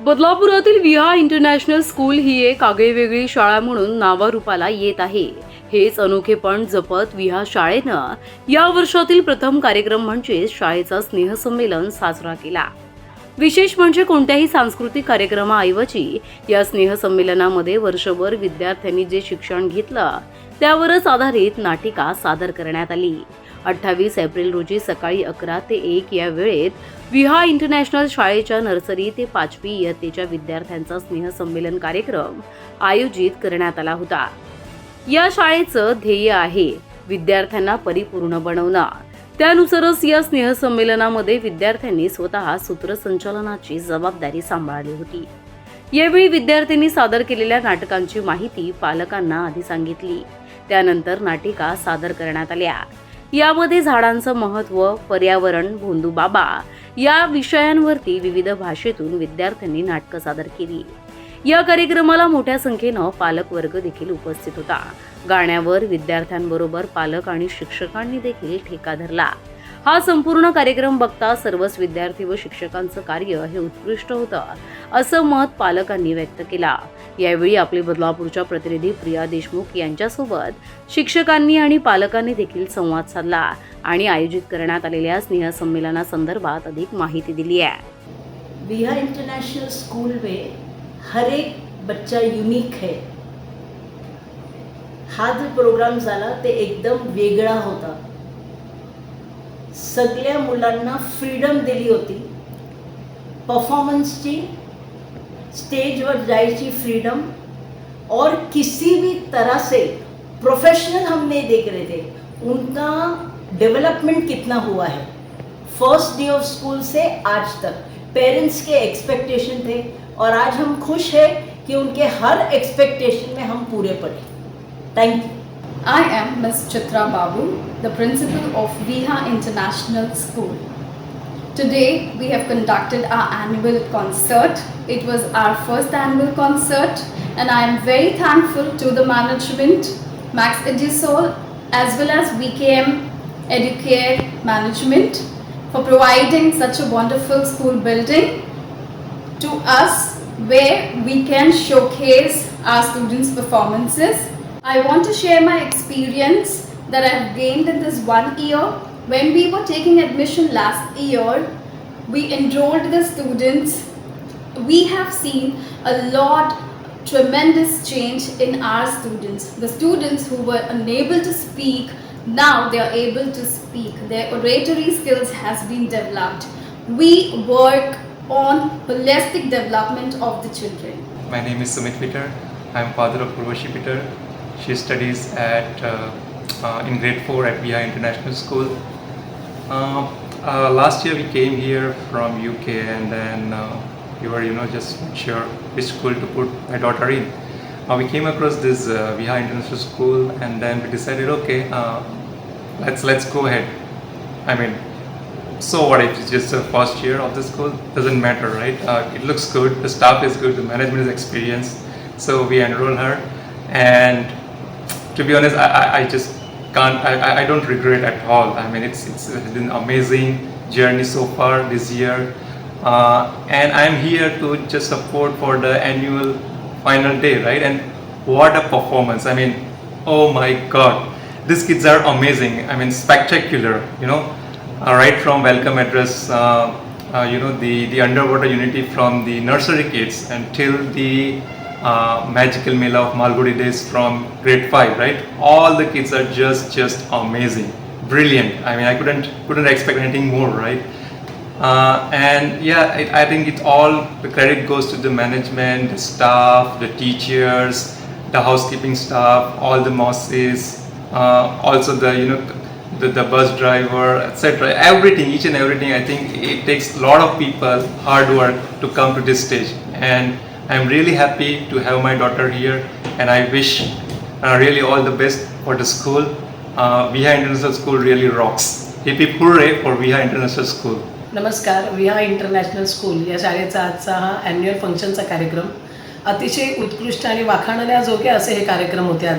बदलापुरातील विहा international school ही एक आगळीवेगळी शाळा म्हणून नावारूपाला येत आहे. हेच अनोखेपण जपत विहा शाळेनं या वर्षातील प्रथम कार्यक्रम म्हणजे शाळेचा स्नेहसंमेलन साजरा केला. विशेष म्हणजे कोणत्याही सांस्कृतिक कार्यक्रमाऐवजी या स्नेहसंमेलनामध्ये वर्षभर विद्यार्थ्यांनी जे शिक्षण घेतलं त्यावरच आधारित नाटिका सादर करण्यात आली. अठ्ठावीस एप्रिल रोजी सकाळी अकरा ते एक या वेळेत विहा इंटरनॅशनल शाळेच्या नर्सरी ते पाचवी इयत्तेच्या विद्यार्थ्यांचा स्नेहसंमेलन कार्यक्रम आयोजित करण्यात आला होता. या शाळेचं ध्येय आहे विद्यार्थ्यांना परिपूर्ण बनवणं. त्यानुसारच या स्नेहसंमेलनामध्ये विद्यार्थ्यांनी स्वतः सूत्रसंचालनाची जबाबदारी सांभाळली होती. यावेळी विद्यार्थ्यांनी सादर केलेल्या नाटकांची माहिती पालकांना आधी सांगितली. त्यानंतर नाटिका सादर करण्यात आल्या. यामध्ये झाडांचं महत्त्व पर्यावरण भोंदू बाबा या विषयांवरती विविध भाषेतून विद्यार्थ्यांनी नाटकं सादर केली. या कार्यक्रमाला मोठ्या संख्येनं पालक वर्ग देखील उपस्थित होता. गाण्यावर विद्यार्थ्यांबरोबर पालक आणि शिक्षकांनी देखील ठेका धरला. हा संपूर्ण कार्यक्रम बघता सर्वच विद्यार्थी व शिक्षकांचं कार्य हे उत्कृष्ट होतं असं मत पालकांनी व्यक्त केला. यावेळी आपली बदलापूरच्या प्रतिनिधी प्रिया देशमुख यांच्यासोबत शिक्षकांनी आणि पालकांनी देखील संवाद साधला आणि आयोजित करण्यात आलेल्या स्नेहसंमेलनासंदर्भात अधिक माहिती दिली आहे. बिहार इंटरनेशनल स्कूल में हर एक बच्चा युनिक है। हा जो प्रोग्राम झाला ते एकदम वेगळा होता. सगळ्या मुलांना फ्रीडम दिली होती. परफॉर्मन्सची स्टेजवर जायची फ्रीडम और किसी भी तरह से प्रोफेशनल हम नहीं देख रहे थे, उनका डेवलपमेंट कितना हुआ है. फ़र्स्ट डे ऑफ़ स्कूल से आज तक पेरेंट्स के एक्सपेक्टेशन थे, और आज हम खुश हैं कि उनके हर एक्सपेक्टेशन में हम पूरे पड़े. Thank you I am Ms. Chitra Babu, the principal of Viha International School. Today we have conducted our annual concert. It was our first annual concert and I am very thankful to the management, Max Edisol as well as VKM Educare Management for providing such a wonderful school building to us where we can showcase our students' performances. I want to share my experience that I've gained in this one year. When we were taking admission last year, we enrolled the students. We have seen a lot tremendous change in our students. The students who were unable to speak now they are able to speak. Their oratory skills has been developed. We work on holistic development of the children. My name is Sumit Peter. I am father of Urvashi Peter. She studies at uh, uh, in grade 4 at VI International School. Uh, uh, last year we came here from UK and then we were you know just sure which school to put my daughter in. We came across this uh, VI International School and then we decided okay let's let's go ahead. I mean so what if it's just the first year of the school doesn't matter right uh, it looks good the staff is good the management is experienced so we enroll her and to be honest i, I, I just can't I, I- don't regret at all. I mean it's it's been an amazing journey so far this year. Uh, and i'm here to just support for the annual final day right? And what a performance. I mean oh my god. These kids are amazing. I mean spectacular you know? Uh, right from welcome address, uh, uh, you know, the, the underwater unity from the nursery kids until the uh, magical Mela of Malgudi days from grade 5, right? All the kids are just, just amazing, brilliant. I mean, I couldn't, couldn't expect anything more, right? Uh, and yeah, it, I think it all, the credit goes to the management, the staff, the teachers, the housekeeping staff, all the mosses, uh, also the, you know, the, the bus driver, etc. Everything, each and everything, I think it takes a lot of people, hard work to come to this stage. And I'm really happy to have my daughter here, and I wish uh, really all the best for the school. Uh, Viha International School really rocks. Hip hip hooray for Viha International School. नमस्कार विहा international school या शाळेचा आजचा हा annual फंक्शनचा कार्यक्रम अतिशय उत्कृष्ट आणि वाखाणण्याजोगे असे हे कार्यक्रम होते आज.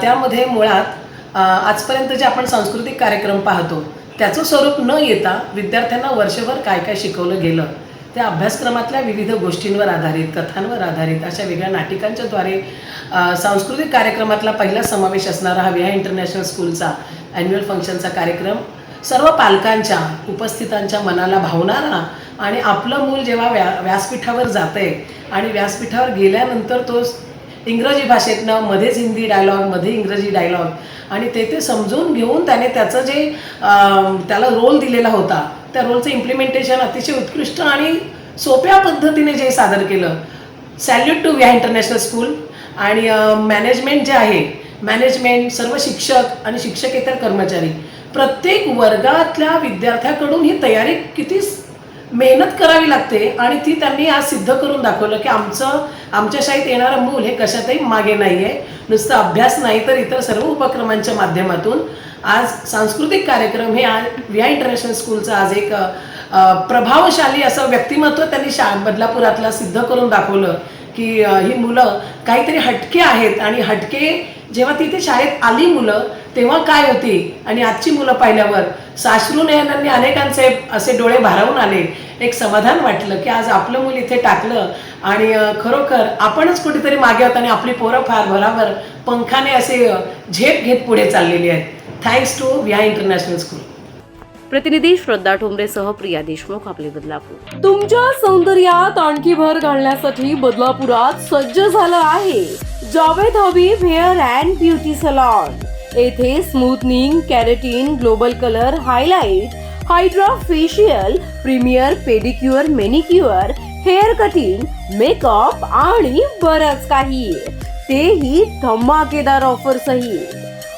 त्यामध्ये मुळात आजपर्यंत जे आपण सांस्कृतिक कार्यक्रम पाहतो त्याचं स्वरूप न येता विद्यार्थ्यांना वर्षभर काय काय शिकवलं गेलं त्या अभ्यासक्रमातल्या विविध गोष्टींवर आधारित कथांवर आधारित अशा वेगळ्या नाटिकांच्याद्वारे सांस्कृतिक कार्यक्रमातला पहिला समावेश असणारा हा विहा इंटरनॅशनल स्कूलचा ॲन्युअल फंक्शनचा कार्यक्रम सर्व पालकांच्या उपस्थितांच्या मनाला भावणारा आणि आपलं मूल जेव्हा व्या व्यासपीठावर जातंय आणि व्यासपीठावर गेल्यानंतर तो इंग्रजी भाषेतनं मध्येच हिंदी डायलॉगमध्ये इंग्रजी डायलॉग आणि ते ते समजून घेऊन त्याने त्याचं जे त्याला रोल दिलेला होता त्या रोलचं इम्प्लिमेंटेशन अतिशय उत्कृष्ट आणि सोप्या पद्धतीने जे सादर केलं. सॅल्यूट टू व्या इंटरनॅशनल स्कूल आणि मॅनेजमेंट जे आहे मॅनेजमेंट सर्व शिक्षक आणि शिक्षकेतर कर्मचारी प्रत्येक वर्गातल्या विद्यार्थ्याकडून ही तयारी किती मेहनत करावी लागते आणि ती त्यांनी आज सिद्ध करून दाखवलं की आमचं आमच्या शाळेत येणारं मूल हे कशातही मागे नाही आहे नुसतं अभ्यास नाही तर इतर सर्व उपक्रमांच्या माध्यमातून आज सांस्कृतिक कार्यक्रम हे आज व्या इंटरनॅशनल स्कूलचं आज एक प्रभावशाली असं व्यक्तिमत्व त्यांनी शा बदलापुरातला सिद्ध करून दाखवलं की ही मुलं काहीतरी हटके आहेत आणि हटके जेव्हा तिथे शाळेत आली मुलं तेव्हा काय होती? आणि आजची मुलं पाहिल्यावर साश्रू नयनांनी अनेकांचे असे डोळे भारावून आले. एक समाधान वाटलं की आज आपलं मूल इथे टाकलं आणि खरोखर आपणच कुठेतरी मागे होत आणि आपली पोरं फार भराभर पंखाने असे झेप घेत पुढे चाललेली आहेत. थँक्स टू व्या इंटरनॅशनल स्कूल प्रतिनिधी श्रद्धा ठोंबरेसह प्रिया देशमुख आपले बदलापूर. तुमच्या सौंदर्यात आणखी भर घालण्यासाठी बदलापुरात सज्ज झालं आहे Javed Habib hair and beauty salon. येथे smoothening keratin global colour highlight hydra facial premier pedicure manicure hair cutting makeup आणि बरंच काही. तेही धमाकेदार ऑफर सहित.